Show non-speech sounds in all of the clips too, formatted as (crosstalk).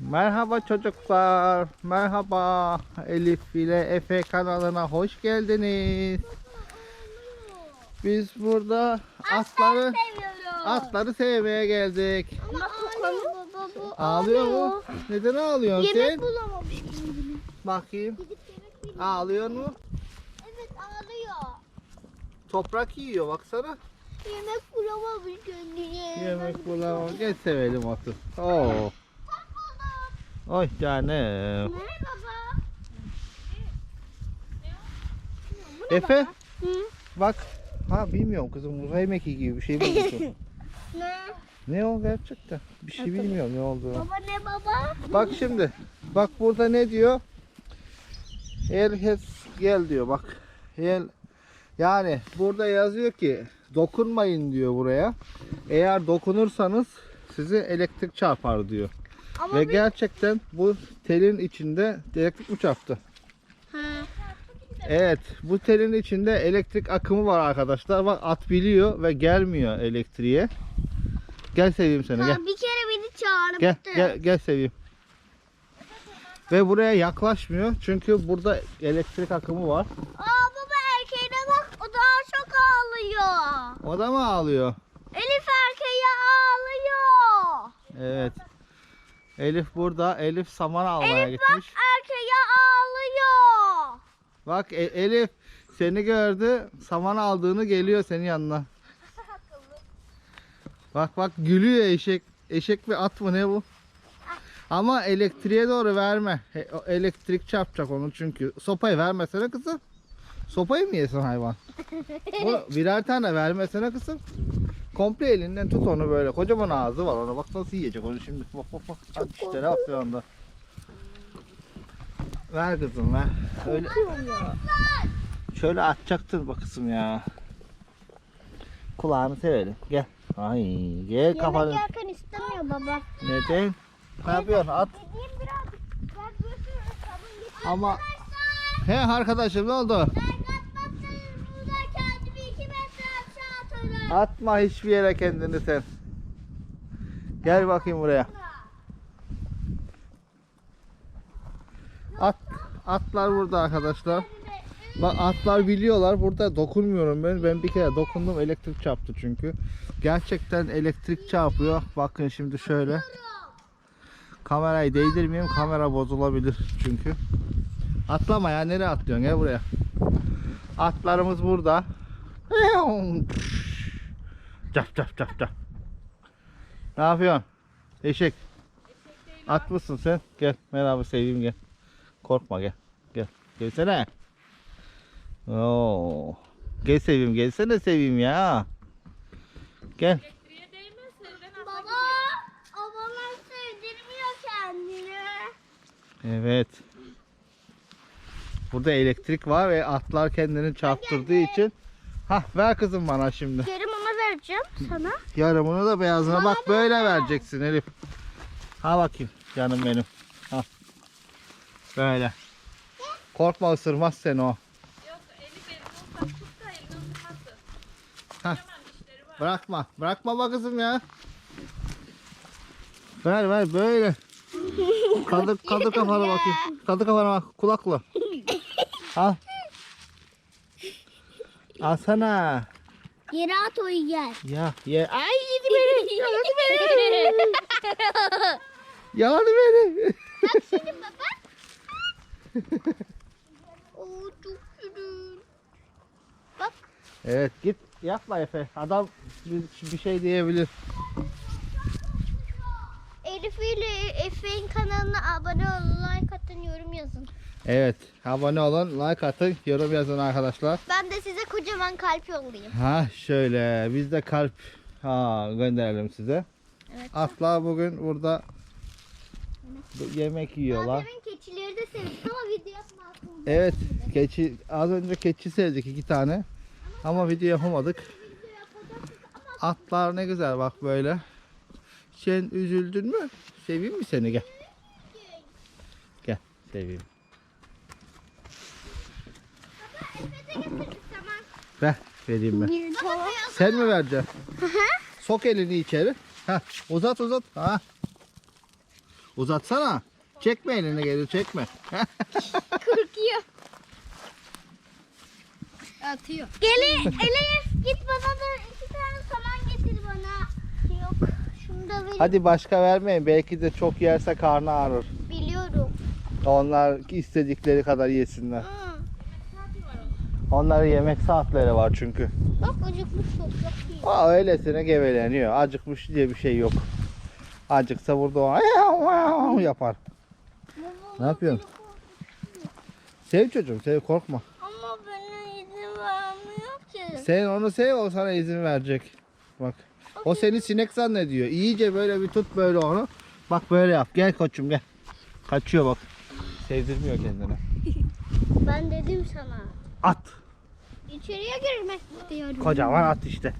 Merhaba çocuklar. Merhaba. Elif ile Efe kanalına hoş geldiniz. Biz burada atları atları sevmeye geldik. Ama ağlıyor baba bu. Ağlıyor mu? Neden ağlıyorsun Yemek sen? bulamamış kendine. Bakayım. Yemek bulamamış. Ağlıyor mu? Evet ağlıyor. Toprak yiyor baksana. Yemek bulamamış kendine. Yemek bulamam. Gel sevelim atı. Oo. Buldum. Oy canım. Ne baba? Efe Hı? bak. Ha bilmiyorum kızım. Uzay mekiği gibi bir şey bulmuşsun. (laughs) Ne? ne o gerçekten? Bir şey bilmiyorum ne olduğunu. Baba ne baba? Bak şimdi. Bak burada ne diyor? Herkes gel diyor bak. Gel. Yani burada yazıyor ki dokunmayın diyor buraya. Eğer dokunursanız sizi elektrik çarpar diyor. Ama Ve bir- gerçekten bu telin içinde elektrik mi çarptı? Ha. Evet, bu telin içinde elektrik akımı var arkadaşlar. Bak at biliyor ve gelmiyor elektriğe. Gel seveyim seni Ha, gel. bir kere beni çağırmıştı. Gel gel gel seveyim. Ve buraya yaklaşmıyor çünkü burada elektrik akımı var. Aa baba erkeğine bak o daha çok ağlıyor. O da mı ağlıyor? Elif erkeğe ağlıyor. Evet. Elif burada. Elif saman almaya Elif bak gitmiş. erkeğe ağlıyor. Bak E- Elif seni gördü. Saman aldığını geliyor senin yanına. (laughs) Bak bak gülüyor eşek. Eşek mi at mı ne bu? Ama elektriğe doğru verme. E- o Elektrik çarpacak onu çünkü. Sopayı vermesene kızım. Sopayı mı yesin hayvan? (laughs) O birer tane vermesene kızım. Komple elinden tut onu böyle. Kocaman ağzı var ona. Bak nasıl yiyecek onu şimdi. Bak bak bak. At işte ne yapıyor onda. Ver kızım ver. Öyle. Şöyle atacaktır bak kızım ya. Kulağını sevelim. Gel. Ay gel kafanı. Yemek yerken istemiyor baba. Neden? Ne yapıyorsun? At. Ama he arkadaşım ne oldu? Ben Atma hiçbir yere kendini sen. Gel bakayım buraya. At atlar burada arkadaşlar. Bak atlar biliyorlar. Burada dokunmuyorum ben. Ben bir kere dokundum elektrik çarptı çünkü. Gerçekten elektrik çarpıyor. Bakın şimdi şöyle. Kamerayı değdirmeyeyim. Kamera bozulabilir çünkü. Atlama ya. Nereye atlıyorsun? Gel buraya. Atlarımız burada. Cap cap cap cap. Ne yapıyorsun? Eşek. At mısın sen? Gel. Merhaba seveyim gel. Korkma gel. Gel. Gelsene. Oo. Gel seveyim gelsene seveyim ya. Gel. Baba, o bana sevdirmiyor kendini. Evet. Burada elektrik var ve atlar kendini çarptırdığı için. Hah ver kızım bana şimdi. Geri vereceğim sana. Yarımını da beyazına bak böyle vereceksin Elif. Ha bakayım canım benim. Ha. Böyle. Korkma ısırmaz seni o. Yok Elif elini ufak tut da elini ısırmasın. Dişleri var. Bırakma. Bırakma bak kızım ya. Ver ver böyle. Kaldır, kaldır kafanı bakayım. Kaldır kafanı bak kulakla. Al. Alsana. Yere at o yer. Ya ye. Ay yedi beni. (laughs) Yaladı beni. Yaladı beni. Şimdi (laughs) baba. Oo çok şirin. Bak Evet git yapma Efe. Adam bir, bir şey diyebilir. Elif ile Efe'nin kanalına abone olun, like atın, yorum yazın. Evet abone olun, like atın, yorum yazın arkadaşlar. Ben de size kocaman kalp yollayayım. Ha şöyle biz de kalp ha gönderelim size. Evet. Atlar bugün burada bu- yemek yiyorlar. Bazen keçileri de sevdik ama video yapmazsın. Evet keçi az önce keçi sevdik iki tane. Ama video yapamadık. Atlar ne güzel bak böyle. Sen üzüldün mü? Seveyim mi seni gel. Gel seveyim. Tamam. Ver vereyim ben. Sen mi vereceksin? Sok elini içeri. Ha, uzat uzat. Ha. Uzatsana. Çekme elini geri çekme. Korkuyor. Atıyor. Geli Elif git bana da iki tane saman getir bana. Yok. Şunu da vereyim. Hadi başka vermeyin. Belki de çok yerse karnı ağrır. Biliyorum. Onlar istedikleri kadar yesinler. Hı. Onların yemek saatleri var çünkü. Bak acıkmış toprak yiyor. Aa, öylesine geveleniyor. Acıkmış diye bir şey yok. Acıksa burada o yapar. Ne yapıyorsun? Sev çocuğum sev korkma. Ama bana izin vermiyor ki. Sen onu sev o sana izin verecek. Bak. O seni sinek zannediyor. İyice böyle bir tut böyle onu. Bak böyle yap. Gel koçum gel. Kaçıyor bak. Sevdirmiyor kendini. Ben dedim sana. At. İçeriye girmek istiyorum. Kocaman at işte.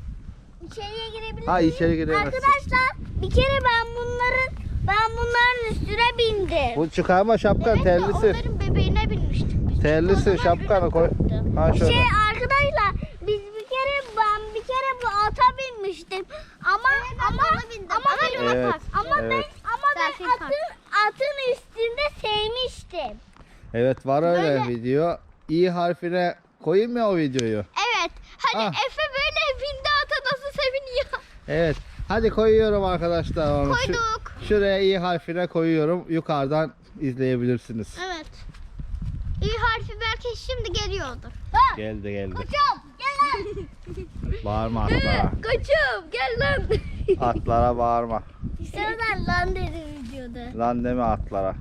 İçeriye girebilir Ha içeri giremezsin. Arkadaşlar bir kere ben bunların ben bunların üstüne bindim. Bu çıkarma şapkan Evet de terlisi. onların bebeğine binmiştik biz. Terlisi Çünkü o zaman şapkanı koy. Ha şöyle. Şey arkadaşlar biz bir kere ben bir kere bu ata binmiştim. Ama ama ama ben Evet, ama evet. ben ama ben atın atın üstünde sevmiştim. Evet var öyle Böyle- video. İ harfine koyayım mı o videoyu? Evet. Hani Ah. Efe böyle bindi ata nasıl seviniyor. Evet. Hadi koyuyorum arkadaşlar onu. Şu- Koyduk. şuraya i harfine koyuyorum. Yukarıdan izleyebilirsiniz. Evet. İ harfi belki şimdi geliyordur. Geldi geldi. Koçum gel lan. (laughs) Bağırma atlara. Koçum gel lan. Atlara bağırma. Sen lan dedi videoda. Lan deme atlara.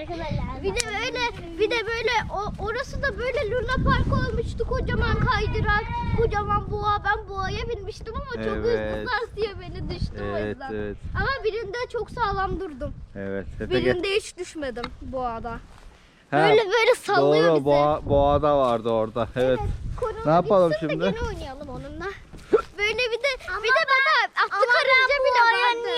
Arkadaşlar. (laughs) Bir de böyle bir de böyle o, orası da böyle Luna Park olmuştu. Kocaman kaydırak, kocaman boğa. Ben boğaya binmiştim ama çok Evet. hızlı sarsıyor beni düştüm o Evet yüzden. evet. Ama birinde çok sağlam durdum. Evet. Efe gel. Birinde hiç düşmedim boğada. Ha, Böyle böyle sallıyor Doğru bizi. boğa, boğada vardı orada. Evet. Korona Ne yapalım bitsin de şimdi? Gene oynayalım onunla. (laughs) Böyle bir de bir de bana atlı karınca bile vardı. niye?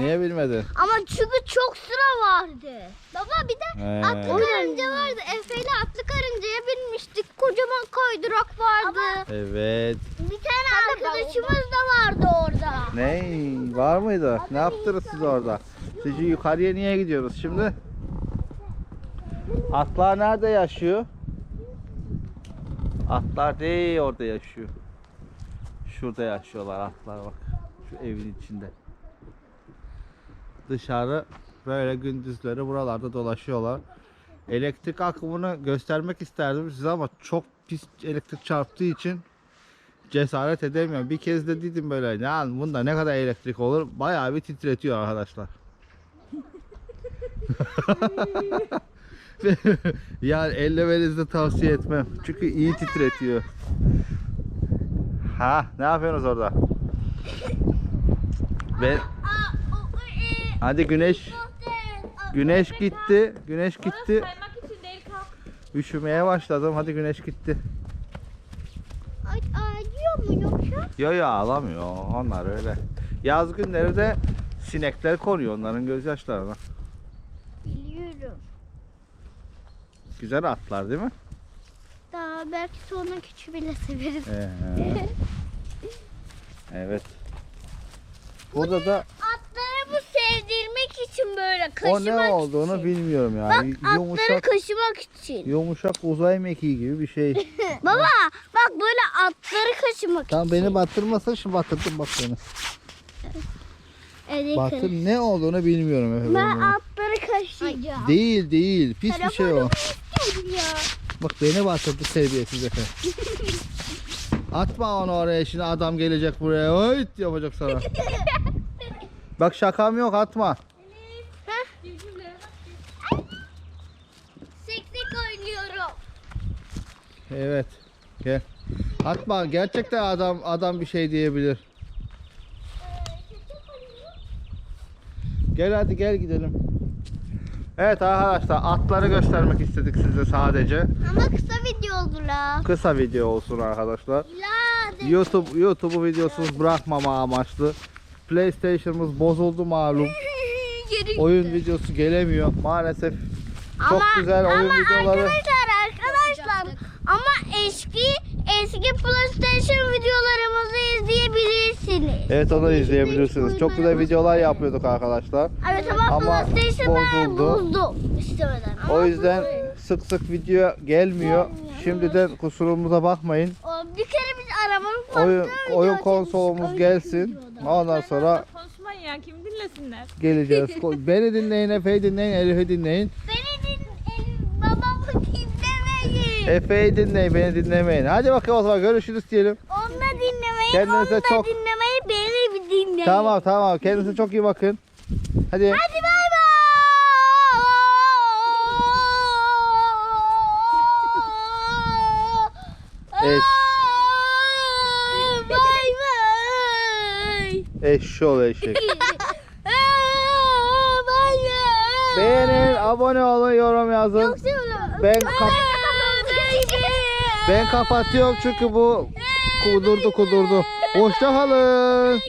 Niye bilmedin? Ama çünkü çok sıra vardı. Baba bir de He. atlı karınca vardı. Efe ile atlı karıncaya binmiştik. Kocaman kaydırak vardı. Evet. bir tane arkadaşımız da vardı orada. Ne? Var mıydı? Ne yaptınız siz orada? Siz yukarıya niye gidiyoruz şimdi? Atlar nerede yaşıyor? Atlar değil orada yaşıyor. Şurada yaşıyorlar atlar bak. Şu evin içinde. Dışarı böyle gündüzleri buralarda dolaşıyorlar. Elektrik akımını göstermek isterdim size ama çok pis elektrik çarptığı için cesaret edemiyorum. Bir kez de dedim böyle ya bunda ne kadar elektrik olur bayağı bir titretiyor arkadaşlar. (laughs) yani ellemenizi de tavsiye etmem. Çünkü iyi titretiyor. Ha ne yapıyorsunuz orada? Ben Hadi güneş güneş gitti. Güneş gitti. Saymak için değil kalk. Üşümeye başladım. Hadi güneş gitti. Ay, acıyor mu yoksa? Yo yo ağlamıyor. Onlar öyle. Yaz günleri de sinekler koruyor onların gözyaşlarına. Biliyorum. Güzel atlar değil mi? Daha belki sonra küçüğü bile severiz. Ee, evet. Burada da bu sevdirmek için böyle o kaşımak ne olduğunu için. bilmiyorum Bak yani. atları Yumuşak kaşımak için. yumuşak uzay mekiği gibi bir şey. (laughs) Baba bak böyle atları kaşımak Tam için. beni batırmasa şu batırdın bak beni. Evet. Batır ne olduğunu bilmiyorum efendim. Ben atları kaşıyacağım. Değil değil pis bir şey o. Bak beni batırdı terbiyesiz efendim. (laughs) Atma onu oraya şimdi adam gelecek buraya. Oyt yapacak sana. (laughs) Bak şakam yok atma. Seksek oynuyorum. Evet. Gel. Atma gerçekten adam adam bir şey diyebilir. Gel hadi gel gidelim. Evet arkadaşlar atları göstermek istedik size sadece. Ama kısa video olur ha. Kısa video olsun arkadaşlar. La de- YouTube YouTube'u videosuz bırakmama amaçlı. PlayStation'ımız bozuldu malum. (laughs) Oyun gitti. videosu gelemiyor maalesef. Çok Ama- güzel oyun ama videoları. Arkadaşlar arkadaşlar ama eski eski PlayStation videolarımızı izleyebilirsiniz. Evet onu izleyebilirsiniz. Çok güzel videolar yapıyorduk arkadaşlar. Evet ama, Ama PlayStation ben bozuldu. bozdum. Ama O yüzden bozuldu. sık sık video gelmiyor. Şimdiden kusurumuza bakmayın. O, bir kere biz arabanın Oyun, oyun konsolumuz gelsin. Ondan sonra Konuşmayın ya kim dinlesinler. geleceğiz. (laughs) Ko- Beni dinleyin, Efe'yi dinleyin, Elif'i dinleyin. Beni din, el, babamı dinlemeyin. Efe'yi dinleyin, beni dinlemeyin. Hadi bakalım o zaman görüşürüz diyelim. Onu da dinlemeyin. Kendinize onu da çok- dinlemeyin. Beni bir dinleyin. Tamam tamam. Kendinize (laughs) çok iyi bakın. Hadi. Hadi bay bay. Eş. Bay. Eşşoğlu eşek. (laughs) Beğenin, abone olun, yorum yazın. Yoksa. Ben kap- Ben kapatıyorum çünkü bu kudurdu kudurdu. Hoşça kalın.